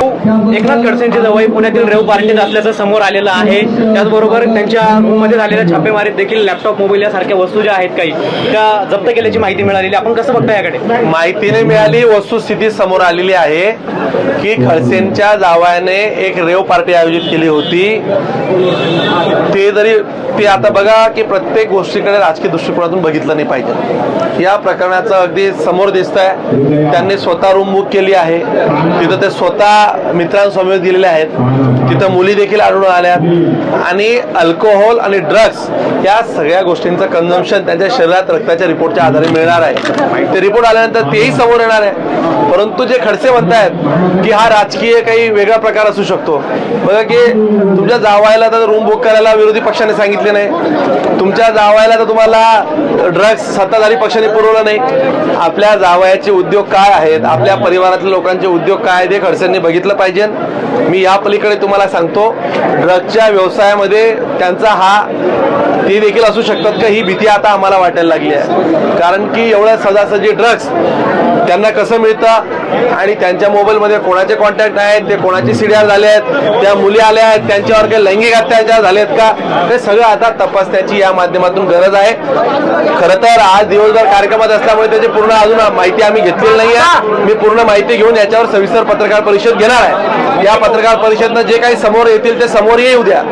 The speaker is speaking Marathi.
एकनाथ खडसेंचे जवळ पुण्यातील रेव पार्टीत असल्याचं समोर आलेलं आहे. त्याचबरोबर त्यांच्या रूममध्ये झालेल्या छापेमारीत देखील लॅपटॉप मोबाईल यासारख्या वस्तू ज्या आहेत काही त्या जप्त केल्याची माहिती मिळालेली. आपण कसं बघता याकडे? माहितीने मिळाली. वस्तुस्थिती समोर आलेली आहे की खडसेंच्या जावयाने एक रेव पार्टी आयोजित केली होती. ते जरी ते आता बघा की प्रत्येक गोष्टीकडे राजकीय दृष्टिकोनातून बघितलं नाही पाहिजे. या प्रकरणाचं अगदी समोर दिसत आहे त्यांनी स्वतः रूम बुक केली आहे. तिथं ते स्वतः मित्रांसमोर दिलेले आहेत. तिथं मुली देखील आढळून आल्यात आणि अल्कोहोल आणि ड्रग्स या सगळ्या गोष्टींचं कन्झम्पशन त्यांच्या शरीरात रक्ताच्या रिपोर्टच्या आधारे मिळणार आहे. ते रिपोर्ट आल्यानंतर तेही समोर येणार आहे. परंतु जे खडसे म्हणतायत की हा राजकीय काही वेगळा प्रकार असू शकतो. बघा की तुमच्या जावायला तर रूम बुक करायला विरोधी पक्षाने सांगितले नाही. तुमच्या जावायला तर तुम्हाला ड्रग्स सत्ताधारी पक्षाने पुरवलं नाही. आपल्या जावयाचे उद्योग काय आहेत? आपल्या परिवारातल्या लोकांचे उद्योग काय आहेत? हे खडसेंनी बघितले पाहिजे. मी या पलीकडे तुम्हाला सांगतो ड्रग्सच्या व्यवसायामध्ये त्यांचा हा ते देखील असू शकतात का? ही भीती आता आम्हाला वाटायला लागली आहे. कारण की एवढ्या सजासजी ड्रग्स त्यांना कसं मिळतं? आणि त्यांच्या मोबाईलमध्ये कोणाचे कॉन्टॅक्ट आहेत ते कोणाचे सीडीआर झाले आहेत त्या मुली आल्या आहेत त्यांच्यावर काही लैंगिक अत्याचार झाले आहेत का? ते सगळं आता तपासण्याची या माध्यमातून गरज आहे. खरं तर आज दिवसभर कार्यक्रमात असल्यामुळे त्याची पूर्ण अजून माहिती आम्ही घेतलेली नाही आहे मी पूर्ण माहिती घेऊन याच्यावर सविस्तर पत्रकार परिषद घेणार आहे. या पत्रकार परिषदनं जे काही समोर येतील ते समोर येऊ द्या.